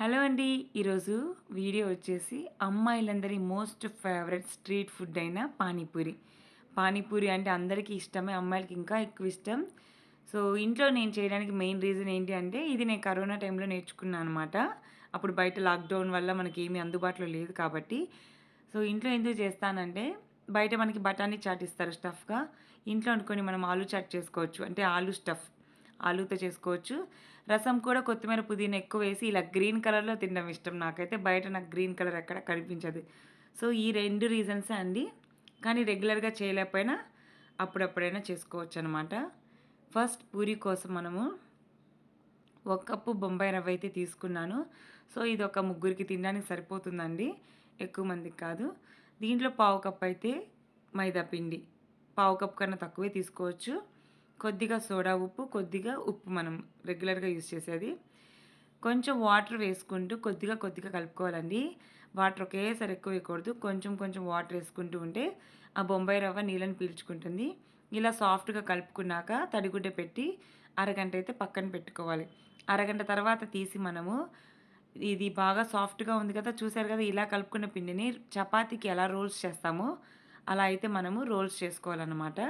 Hello అండి. ఈరోజు video వచ్చేసి అమ్మాయిలందరి మోస్ట్ ఫేవరెట్ స్ట్రీట్ ఫుడ్ అయిన పానీపూరి. పానీపూరి అంటే అందరికీ ఇష్టమే అమ్మాయిలకి ఇంకా ఎక్కువ ఇష్టం. సో ఇంట్లో నేను చేయడానికి మెయిన్ రీజన్ ఏంటి అంటే ఇది నేను కరోనా టైంలో నేర్చుకున్నాను అనమాట అప్పుడు బయట లాక్డౌన్ వల్ల మనకి ఏమీ అందుబాటులో లేదు కాబట్టి. సో ఇంట్లో ఎందుకు చేస్తానంటే బయట మనకి బఠానీ చాట్ ఇస్తారు స్టఫ్గా. ఇంట్లో అనుకొని మనం ఆలు చాట్ చేసుకోవచ్చు. అంటే ఆలు స్టఫ్. ఆలుతో చేసుకోవచ్చు. రసం కూడా కొత్తిమీర పుదీనా ఎక్కువ వేసి ఇలా గ్రీన్ కలర్లో తినడం ఇష్టం నాకైతే. బయట నాకు గ్రీన్ కలర్ ఎక్కడ కనిపించదు. సో ఈ రెండు రీజన్సే అండి. కానీ రెగ్యులర్గా చేయలేకపోయినా అప్పుడప్పుడైనా చేసుకోవచ్చు అనమాట ఫస్ట్ పూరి కోసం మనము ఒక కప్పు బొంబాయి రవ్వ అయితే తీసుకున్నాను. సో ఇది ఒక ముగ్గురికి తినడానికి సరిపోతుందండి. ఎక్కువ మందికి కాదు. దీంట్లో పావు కప్ అయితే మైదా పిండి. పావు కప్ కన్నా తక్కువే తీసుకోవచ్చు. కొద్దిగా సోడా ఉప్పు కొద్దిగా ఉప్పు మనం రెగ్యులర్గా యూజ్ చేసేది. కొంచెం వాటర్ వేసుకుంటూ కొద్దిగా కొద్దిగా కలుపుకోవాలండి. వాటర్ ఒకేసారి ఎక్కువ వేయకూడదు. కొంచెం కొంచెం వాటర్ వేసుకుంటూ ఉంటే ఆ బొంబాయి రవ్వ నీళ్ళని పీల్చుకుంటుంది. ఇలా సాఫ్ట్గా కలుపుకున్నాక తడిగుడ్డ పెట్టి అరగంట అయితే పక్కన పెట్టుకోవాలి. అరగంట తర్వాత తీసి మనము ఇది బాగా సాఫ్ట్గా ఉంది కదా చూసారు కదా ఇలా కలుపుకున్న పిండిని చపాతీకి ఎలా రోల్స్ చేస్తామో అలా అయితే మనము రోల్స్ చేసుకోవాలన్నమాట.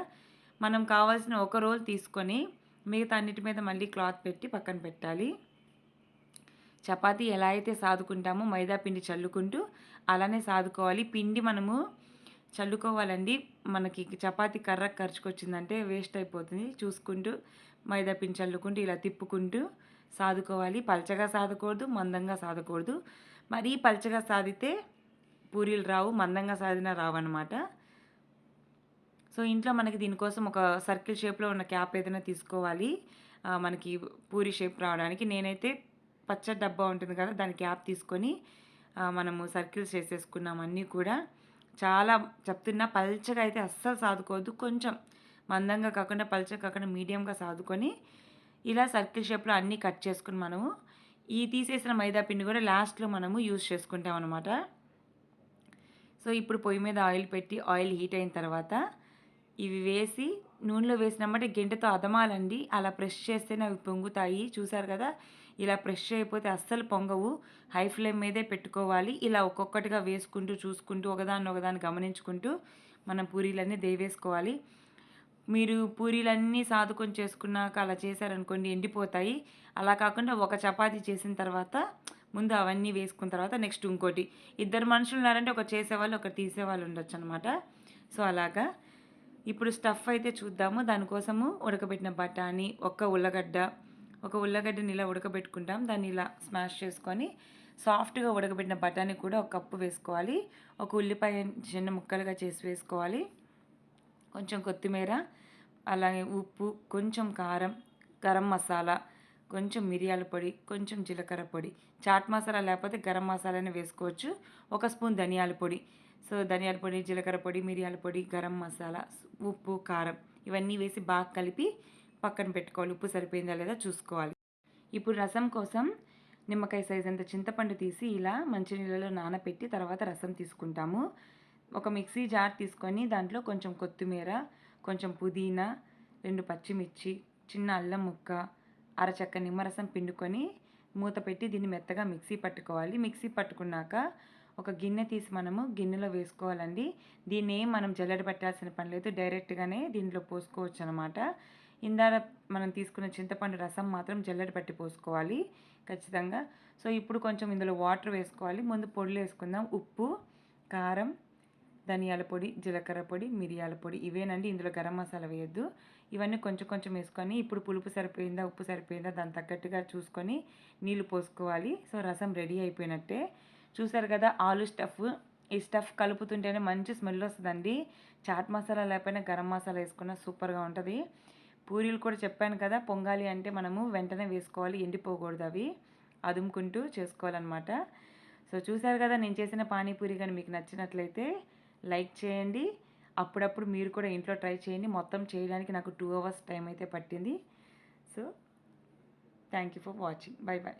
మనం కావాల్సిన ఒక రోల్ తీసుకొని మిగతా అన్నిటి మీద మళ్ళీ క్లాత్ పెట్టి పక్కన పెట్టాలి. చపాతీ ఎలా అయితే సాదుకుంటామో మైదా పిండి చల్లుకుంటూ అలానే సాదుకోవాలి. పిండి మనము చల్లుకోవాలండి. మనకి చపాతీ కర్ర ఖర్చుకొచ్చిందంటే వేస్ట్ అయిపోతుంది. చూసుకుంటూ మైదా పిండి చల్లుకుంటూ ఇలా తిప్పుకుంటూ సాదుకోవాలి. పల్చగా సాదకూడదు మందంగా సాదకూడదు. మరీ పల్చగా సాదితే పూరీలు రావు మందంగా సాదినా రావు అనమాట సో ఇంట్లో మనకి దీనికోసం ఒక సర్కిల్ షేప్లో ఉన్న క్యాప్ ఏదైనా తీసుకోవాలి. మనకి పూరి షేప్ రావడానికి. నేనైతే పచ్చ డబ్బా ఉంటుంది కదా దాని క్యాప్ తీసుకొని మనము సర్కిల్స్ చేసేసుకున్నాం అన్నీ కూడా. చాలా చెప్తున్నా పల్చగా అయితే అస్సలు సాదుకోవద్దు. కొంచెం మందంగా కాకుండా పల్చగా కాకుండా మీడియంగా సాదుకొని ఇలా సర్కిల్ షేప్లో అన్నీ కట్ చేసుకుని మనము ఈ తీసేసిన మైదా పిండి కూడా లాస్ట్లో మనము యూజ్ చేసుకుంటాం అనమాట సో ఇప్పుడు పొయ్యి మీద ఆయిల్ పెట్టి ఆయిల్ హీట్ అయిన తర్వాత ఇవి వేసి నూనెలో వేసినామంటే గెంటతో అదమాలండి. అలా ప్రెష్ చేస్తేనే అవి పొంగుతాయి. చూసారు కదా? ఇలా ప్రెష్ అయిపోతే అస్సలు పొంగవు. హై ఫ్లేమ్ మీదే పెట్టుకోవాలి. ఇలా ఒక్కొక్కటిగా వేసుకుంటూ చూసుకుంటూ ఒకదాన్ని ఒకదాన్ని గమనించుకుంటూ మనం పూరీలన్నీ దేవేసుకోవాలి. మీరు పూరీలన్నీ సాదుకొని చేసుకున్నాక అలా చేశారనుకోండి ఎండిపోతాయి. అలా కాకుండా ఒక చపాతీ చేసిన తర్వాత ముందు అవన్నీ వేసుకున్న తర్వాత నెక్స్ట్ ఇంకోటి. ఇద్దరు మనుషులు ఉన్నారంటే ఒక చేసేవాళ్ళు ఒక తీసేవాళ్ళు ఉండొచ్చు అనమాట సో అలాగా. ఇప్పుడు స్టఫ్ అయితే చూద్దాము. దానికోసము ఉడకబెట్టిన బఠానీ ఒక్క ఉల్లగడ్డ ఒక ఉల్లగడ్డని ఇలా ఉడకబెట్టుకుంటాం. దాన్ని ఇలా స్మాష్ చేసుకొని సాఫ్ట్గా ఉడకబెట్టిన బఠానీ కూడా ఒక కప్పు వేసుకోవాలి. ఒక ఉల్లిపాయ చిన్న ముక్కలుగా చేసి వేసుకోవాలి. కొంచెం కొత్తిమీర అలాగే ఉప్పు కొంచెం కారం గరం మసాలా కొంచెం మిరియాల పొడి కొంచెం జీలకర్ర పొడి. చాట్ మసాలా లేకపోతే గరం మసాలానే వేసుకోవచ్చు. ఒక స్పూన్ ధనియాల పొడి. సో ధనియాల పొడి జీలకర్ర పొడి మిరియాల పొడి గరం మసాలా ఉప్పు కారం ఇవన్నీ వేసి బాగా కలిపి పక్కన పెట్టుకోవాలి. ఉప్పు సరిపోయిందా లేదా చూసుకోవాలి. ఇప్పుడు రసం కోసం నిమ్మకాయ సైజ్ అంత చింతపండు తీసి ఇలా మంచినీళ్ళలో నానబెట్టి తర్వాత రసం తీసుకుంటాము. ఒక మిక్సీ జార్ తీసుకొని దాంట్లో కొంచెం కొత్తిమీర కొంచెం పుదీనా రెండు పచ్చిమిర్చి చిన్న అల్లం ముక్క అరచక్క నిమ్మరసం పిండుకొని మూత పెట్టి దీన్ని మెత్తగా మిక్సీ పట్టుకోవాలి. మిక్సీ పట్టుకున్నాక ఒక గిన్నె తీసి మనము గిన్నెలో వేసుకోవాలండి. దీన్ని ఏం మనం జల్లెడ పెట్టాల్సిన పని లేదు డైరెక్ట్గానే దీంట్లో పోసుకోవచ్చు అనమాట ఇందాక మనం తీసుకున్న చింతపండు రసం మాత్రం జల్లెడ పట్టి పోసుకోవాలి ఖచ్చితంగా. సో ఇప్పుడు కొంచెం ఇందులో వాటర్ వేసుకోవాలి. ముందు పొడులు వేసుకుందాం. ఉప్పు కారం ధనియాల పొడి జీలకర్ర పొడి మిరియాల పొడి ఇవేనండి ఇందులో గరం మసాలా వేయద్దు. ఇవన్నీ కొంచెం కొంచెం వేసుకొని ఇప్పుడు పులుపు సరిపోయిందా ఉప్పు సరిపోయిందా దాని తగ్గట్టుగా చూసుకొని నీళ్ళు పోసుకోవాలి. సో రసం రెడీ అయిపోయినట్టే. చూసారు కదా ఆలు స్టఫ్. ఈ స్టఫ్ కలుపుతుంటేనే మంచి స్మెల్ వస్తుందండి. చాట్ మసాలా లేకపోయినా గరం మసాలా వేసుకున్న సూపర్గా ఉంటుంది. పూరీలు కూడా చెప్పాను కదా పొంగాలి అంటే మనము వెంటనే వేసుకోవాలి ఎండిపోకూడదు అవి. అదుముకుంటూ చేసుకోవాలన్నమాట. సో చూసారు కదా నేను చేసిన పానీపూరి కానీ మీకు నచ్చినట్లయితే లైక్ చేయండి. అప్పుడప్పుడు మీరు కూడా ఇంట్లో ట్రై చేయండి. మొత్తం చేయడానికి నాకు టూ అవర్స్ టైం అయితే పట్టింది. So thank you for watching. Bye bye